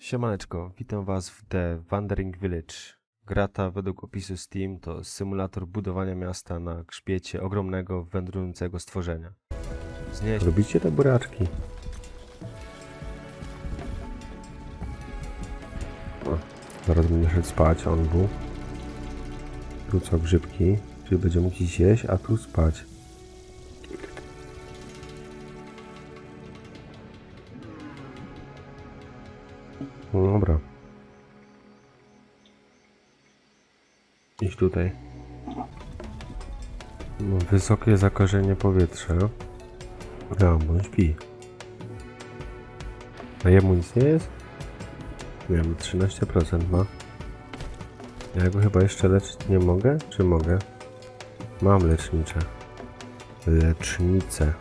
Siemaneczko, witam Was w The Wandering Village. Gra ta według opisu Steam to symulator budowania miasta na grzbiecie ogromnego, wędrującego stworzenia. Znieść Robicie te buraczki. Zaraz będę szedł spać, on był. Tu co, grzybki, czyli będzie mógł jeść, a tu spać. Dobra. Idź tutaj. No, wysokie zakażenie powietrza. No, bo on śpi. A jemu nic nie jest? Nie wiem, 13% ma. Ja go chyba jeszcze leczyć nie mogę? Czy mogę? Mam lecznicze. Lecznicę.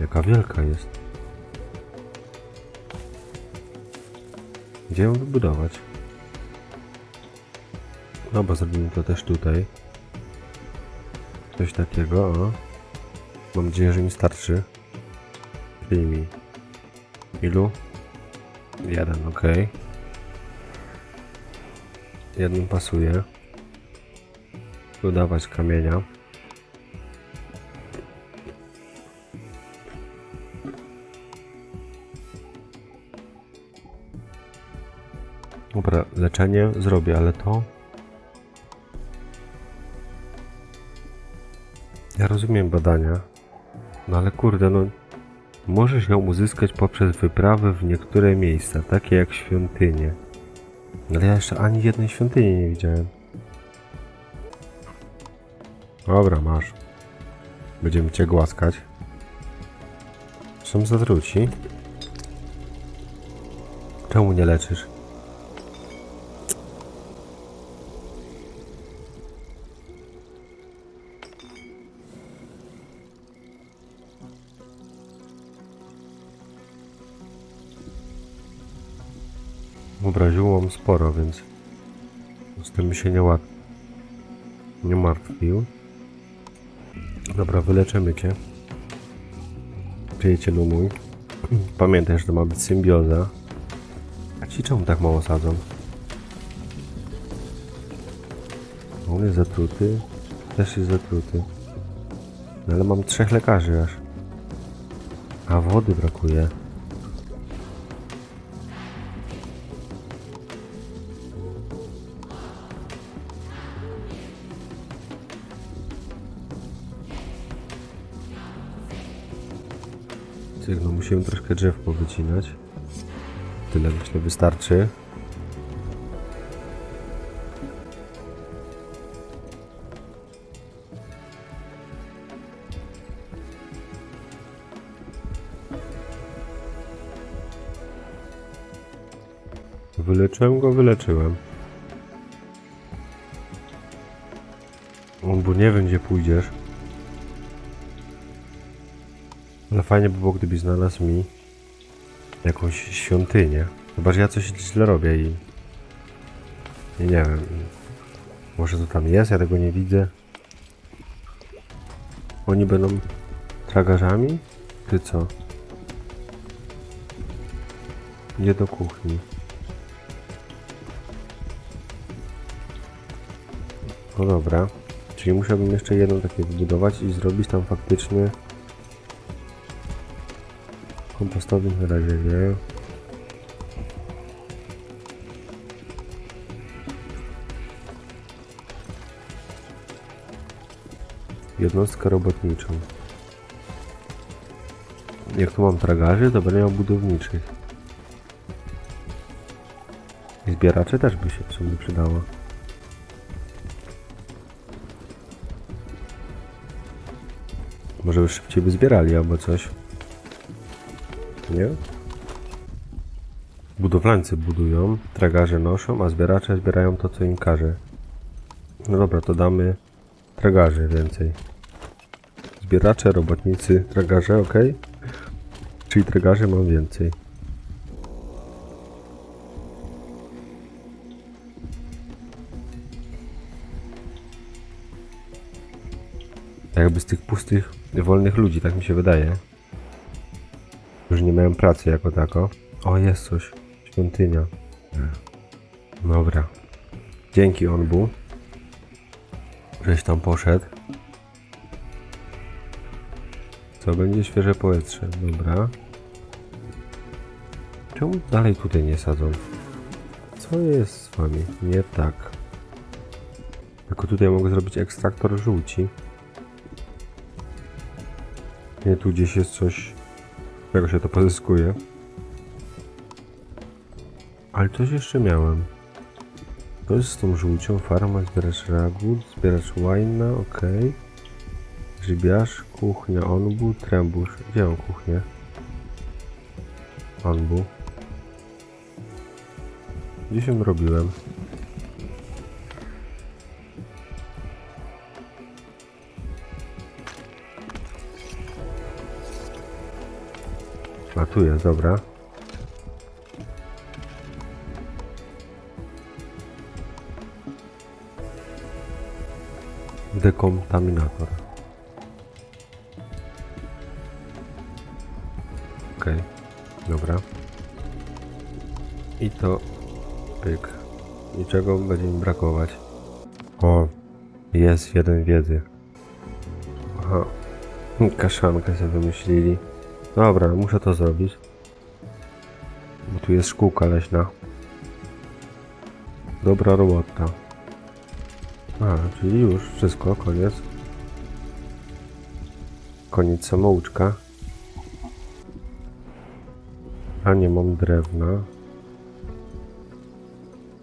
Jaka wielka jest. Gdzie ją wybudować? No bo zrobimy to też tutaj. Coś takiego, o. Mam nadzieję, że mi starczy. Wyjmij. Ilu? Jeden, ok. Jednym pasuje. Dodawać kamienia. Leczenie zrobię, ale to... Ja rozumiem badania, no ale kurde, no możesz ją uzyskać poprzez wyprawę w niektóre miejsca, takie jak świątynie. Ale ja jeszcze ani jednej świątyni nie widziałem. Dobra, masz. Będziemy cię głaskać. Są zatruci. Czemu nie leczysz? Obraziło sporo, więc z tym się nie łat... nie martwił. Dobra, wyleczymy cię. Przyjacielu mój. Pamiętaj, że to ma być symbioza. A ci czemu tak mało sadzą? On jest zatruty. Też jest zatruty. No ale mam trzech lekarzy aż. A wody brakuje. No musimy troszkę drzew powycinać. Tyle myślę wystarczy. Wyleczyłem go, wyleczyłem. Bo nie wiem gdzie pójdziesz. Ale fajnie by było, gdybyś znalazł mi jakąś świątynię. Chyba, że ja coś źle robię i... i nie wiem. Może to tam jest, ja tego nie widzę. Oni będą tragarzami? Ty co? Nie do kuchni. No dobra. Czyli musiałbym jeszcze jedno takie wybudować i zrobić tam faktycznie kompostowy na razie nie. Jednostkę robotniczą. Jak tu mam tragarzy, to będę miał budowniczych. I zbieracze też by się w sumie przydało. Może by szybciej by zbierali albo coś. Nie? Budowlańcy budują, tragarze noszą, a zbieracze zbierają to, co im każe. No dobra, to damy tragarzy więcej. Zbieracze, robotnicy, tragarze, ok? Czyli tragarzy mam więcej. Jakby z tych pustych, wolnych ludzi, tak mi się wydaje. Już nie mają pracy jako tako. O, jest coś. świątynia. Dobra. Dzięki Onbu. Żeś tam poszedł. Co będzie świeże powietrze? Dobra. Czemu dalej tutaj nie sadzą? Co jest z wami? Nie tak. Tylko tutaj mogę zrobić ekstraktor żółci. Nie, tu gdzieś jest coś, czego się to pozyskuje. Ale coś jeszcze miałem. To jest z tą żółcią, farma, zbieracz ragud, zbieracz łajna, ok. Grzybiarz, kuchnia, onbu, trębusz. Gdzie mam kuchnię? Onbu. Gdzieś ją robiłem. A tu jest, dobra. Dekontaminator. Okej, dobra. I to pyk. Niczego będzie mi brakować. O, jest jeden wiedzy. Aha. Kaszankę sobie wymyślili. Dobra, muszę to zrobić. Bo tu jest szkółka leśna. Dobra robota. A, czyli już wszystko, koniec. Koniec samouczka. A nie mam drewna.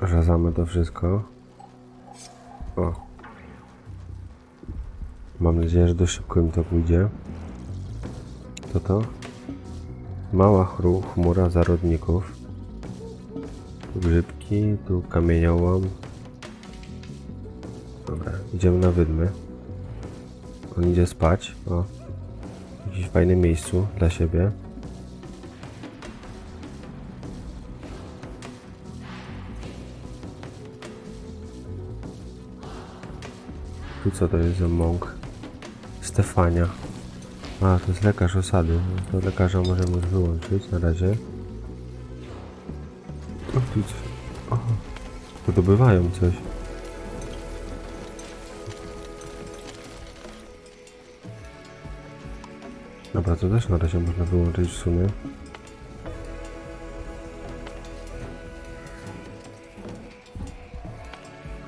Razamy to wszystko. O. Mam nadzieję, że dość szybko im to pójdzie. Co to? Mała chmura zarodników. Grzybki, tu kamieniołom. Dobra, idziemy na wydmy. On idzie spać. O. W jakimś fajnym miejscu dla siebie. Tu co to jest za mąk? Stefania. A, to jest lekarz osady. To lekarza możemy już wyłączyć na razie. O, tu coś. O, wydobywają coś. Dobra, to też na razie można wyłączyć w sumie.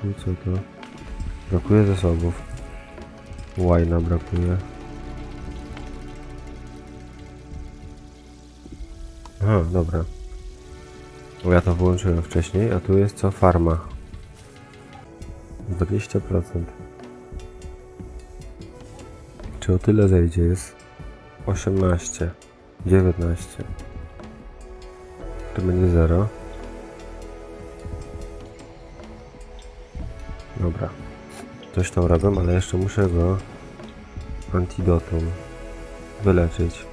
Tu co to? Brakuje zasobów. Łajna brakuje. Aha, dobra. Bo ja to wyłączyłem wcześniej, a tu jest co? Farma. 20%. Czy o tyle zejdzie? Jest 18, 19. To będzie 0. Dobra. Coś tam robię, ale jeszcze muszę go antidotum wyleczyć.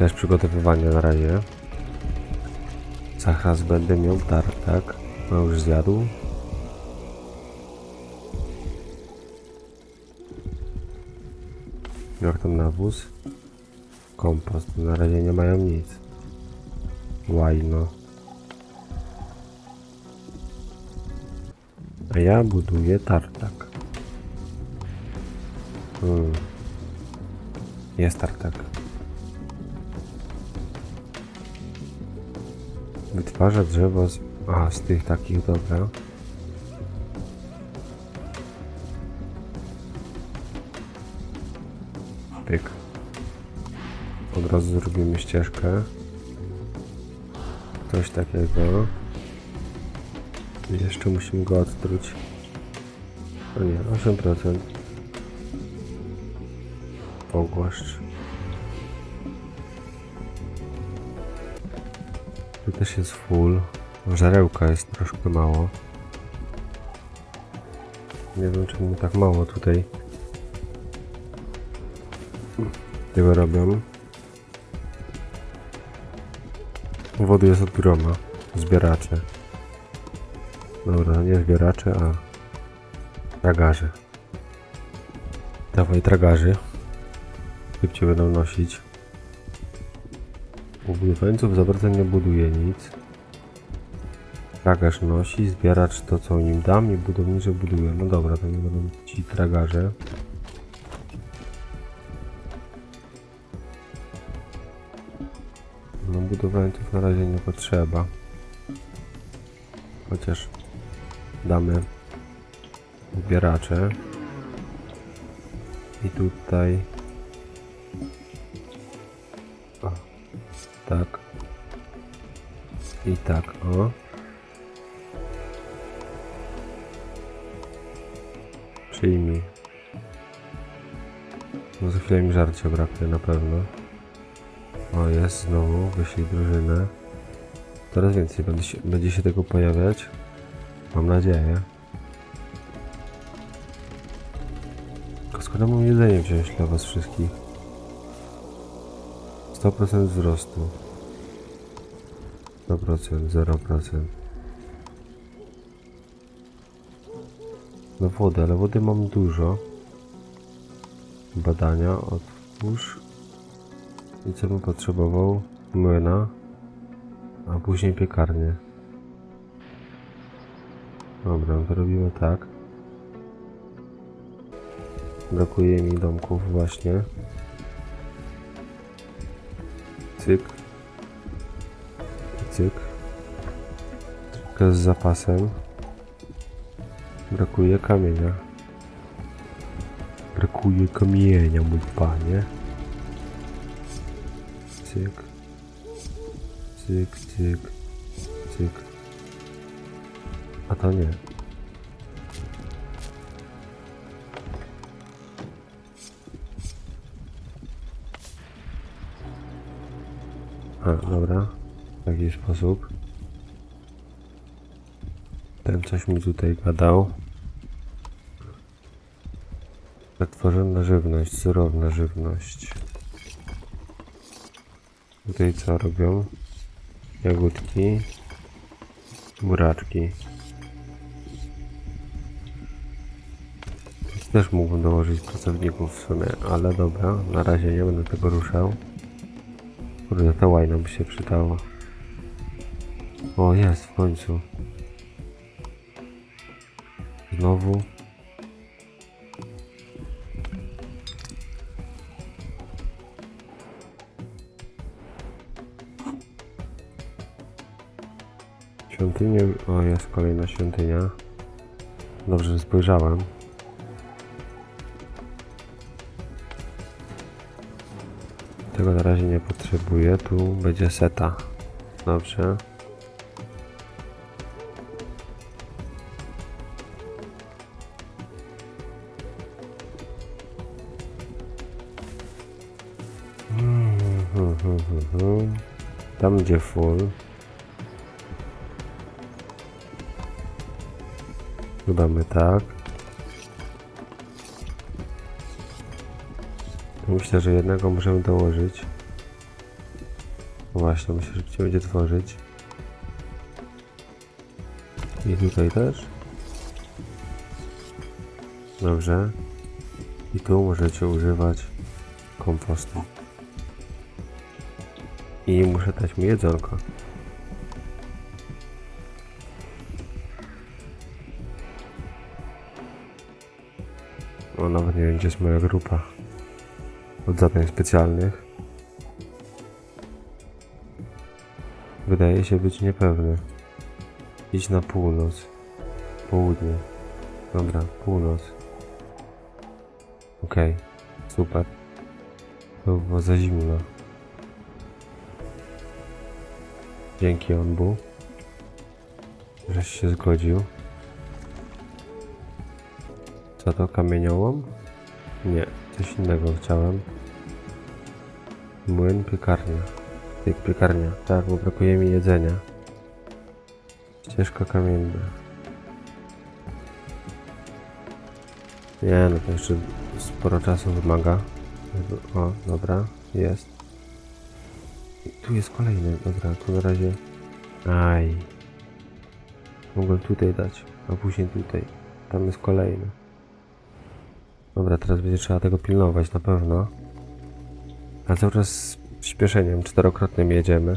Też przygotowywanie na razie. Zachraz będę miał tartak. No już zjadł. Jak tam nawóz? Kompost. Na razie nie mają nic. Łajno. A ja buduję tartak. Hmm. Jest tartak. Wytwarza drzewo z... A, z tych takich, dobra. Pyk. Od razu zrobimy ścieżkę. Coś takiego. Jeszcze musimy go odtruć. O nie, 8%. Pogłaszcz. Też jest full. Żarełka jest troszkę mało. Nie wiem czemu tak mało tutaj tego robią. Wody jest od groma. Zbieracze. Dobra, nie zbieracze, a tragarze. Dawaj tragarzy. Szybciej będą nosić. U budowlańców za bardzo nie buduje nic. Tragarz nosi, zbieracz to co nim dam i budowniczy buduje. No dobra, to nie będą ci tragarze. No budowlańców na razie nie potrzeba. Chociaż damy zbieracze. I tutaj tak. I tak, o. Przyjmij. No za chwilę mi żarcia braknie na pewno. O jest znowu, wyślij drużynę. Coraz więcej będzie się, będzie się tego pojawiać. Mam nadzieję. Tylko skoro mam jedzenie wziąć dla was wszystkich 100% wzrostu. 100%, 0% No wody, ale wody mam dużo. Badania, otwórz. I co bym potrzebował? Młyna. A później piekarnię. Dobra, to robimy tak. Brakuje mi domków właśnie. Cyk. Cyk. Tylko z zapasem. Brakuje kamienia. Brakuje kamienia, mój panie. Cyk. Cyk, cyk. Cyk. A to nie. A, dobra. W taki sposób. Ten coś mi tutaj gadał. Przetworzona żywność, surowna żywność. Tutaj co robią? Jagódki. Buraczki. Też mógłbym dołożyć pracowników w sumie, ale dobra, na razie nie będę tego ruszał. Kurde, to łajna by się przydało. O, jest w końcu. Znowu. Świątynię. O, jest kolejna świątynia. Dobrze, że spojrzałem. Tego na razie nie potrzebuję. Tu będzie seta. Dobrze. Tam gdzie full. Dodamy tak. Myślę, że jednego możemy dołożyć. Właśnie, myślę, że się będzie tworzyć. I tutaj też. Dobrze. I tu możecie używać kompostu. I muszę dać mi jedzonko. O, nawet nie wiem, gdzie jest moja grupa od zadań specjalnych. Wydaje się być niepewny. Idź na północ. Południe. Dobra, północ. Okej, super. To było za zimno. Dzięki Onbu. Żeś się zgodził. Co to, kamieniołom? Nie, coś innego chciałem. Młyn, piekarnia. Ty, piekarnia, tak, bo brakuje mi jedzenia. Ścieżka kamienna. Nie, no to jeszcze sporo czasu wymaga. O, dobra, jest. Tu jest kolejny, dobra, tu na razie... Aj. Mogę tutaj dać, a później tutaj. Tam jest kolejny. Dobra, teraz będzie trzeba tego pilnować na pewno. A cały czas z przyspieszeniem czterokrotnym jedziemy.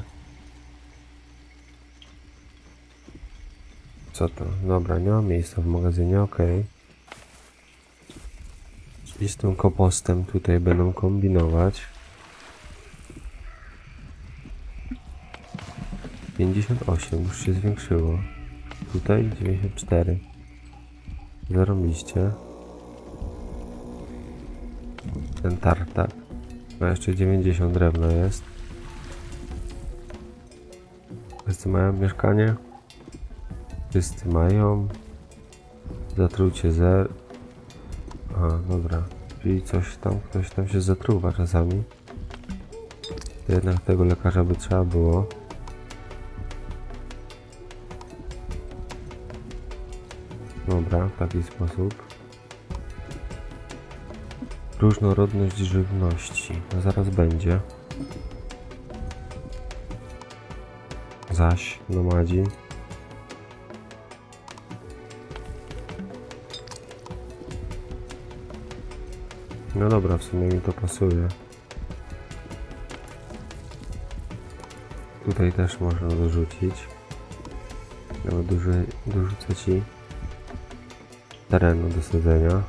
Co to? Dobra, nie ma miejsca w magazynie, okej. I z tym kompostem tutaj będą kombinować. 58 już się zwiększyło. Tutaj 94. Zarobiście. Ten tartak. A jeszcze 90 drewna jest. Wszyscy mają mieszkanie? Wszyscy mają. Zatrucie zer. A, dobra. Czyli coś tam, ktoś tam się zatruwa czasami. To jednak tego lekarza by trzeba było. Dobra, w taki sposób. Różnorodność żywności. No zaraz będzie. Zaś, nomadzi. No dobra, w sumie mi to pasuje. Tutaj też można dorzucić. Nawet duży, dorzucę ci terenu do sadzenia.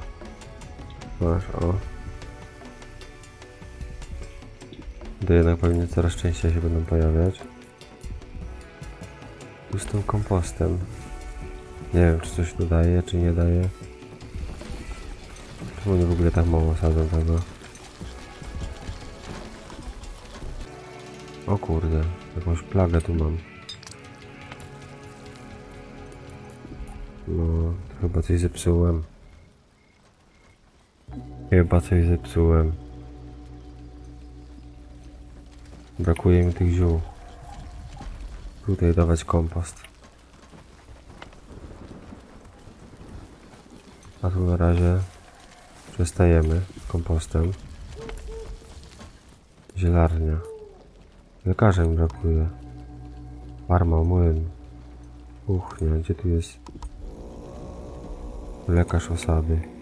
Masz, o. To jednak pewnie coraz częściej się będą pojawiać. Tu z tym kompostem. Nie wiem, czy coś tu daje, czy nie daje. Czemu oni w ogóle tak mało sadzą tego? O kurde, jakąś plagę tu mam. No, chyba coś zepsułem. Chyba coś zepsułem. Brakuje mi tych ziół. Tutaj dawać kompost. A tu na razie przestajemy kompostem. Zielarnia. Lekarza mi brakuje. Farma, młyn. Kuchnia, gdzie tu jest lekarz osady?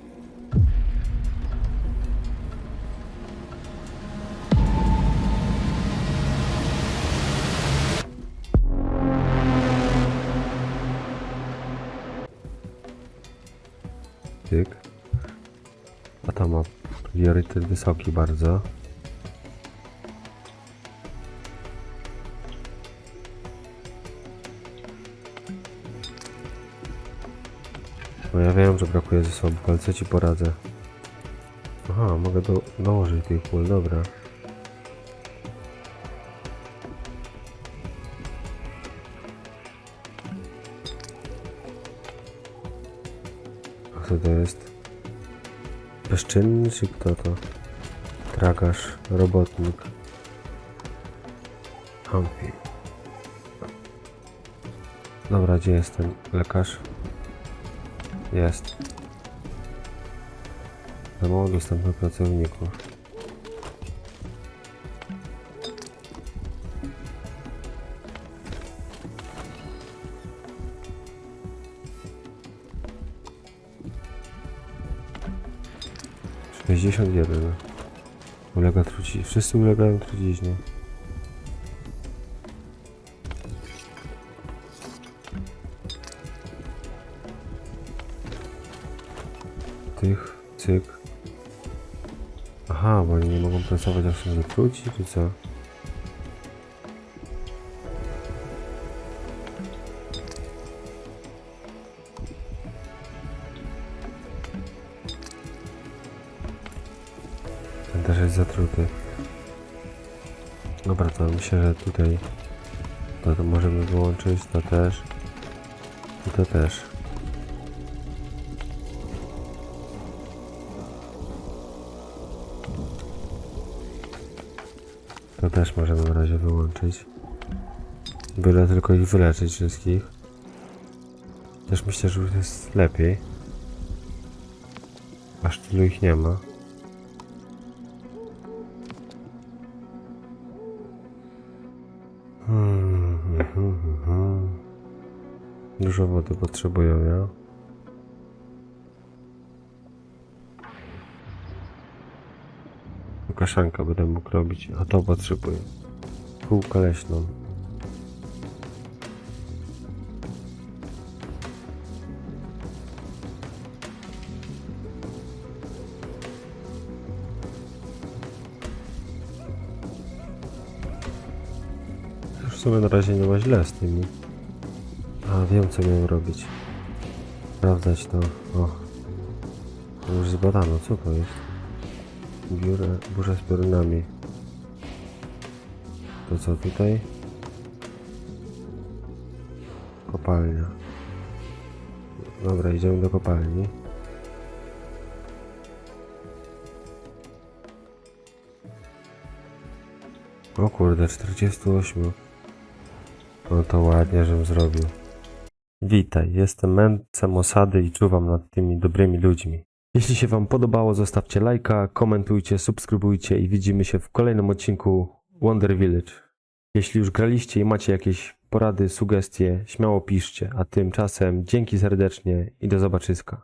Priorytet wysoki bardzo. No ja wiem, że brakuje zasobów, ale co ci poradzę? Aha, mogę do, dołożyć tych pól, dobra. A co to jest? Bezczynny czy kto to? Tragarz, robotnik. Humpy. Dobra, gdzie jest ten lekarz? Jest. Za mało dostępnych pracowników. Sześćdziesiąt jeden. Ulega truciźnie. Wszyscy ulegają truciźnie. Tych, cyk. Aha, bo oni nie mogą pracować jak są zatruci, czy co? Też jest zatruty. Dobra, to myślę, że tutaj to, to możemy wyłączyć, to też i to też. To też możemy na razie wyłączyć. Byle tylko ich wyleczyć wszystkich. Też myślę, że już jest lepiej. Aż tylu ich nie ma. Dużo wody potrzebują, ja? kaszanka będę mógł robić, a to potrzebuję. Półkę leśną. Już w sumie na razie nie ma źle z tymi. Wiem co miałem robić. Sprawdzać to. O. Już zbadano, co to jest? Biurę, burza z piorunami. To co tutaj? Kopalnia. Dobra, idziemy do kopalni. O kurde, 48. No to ładnie, żem zrobił. Witaj, jestem mędrcem osady i czuwam nad tymi dobrymi ludźmi. Jeśli się Wam podobało, zostawcie lajka, komentujcie, subskrybujcie i widzimy się w kolejnym odcinku Wonder Village. Jeśli już graliście i macie jakieś porady, sugestie, śmiało piszcie, a tymczasem dzięki serdecznie i do zobaczyska.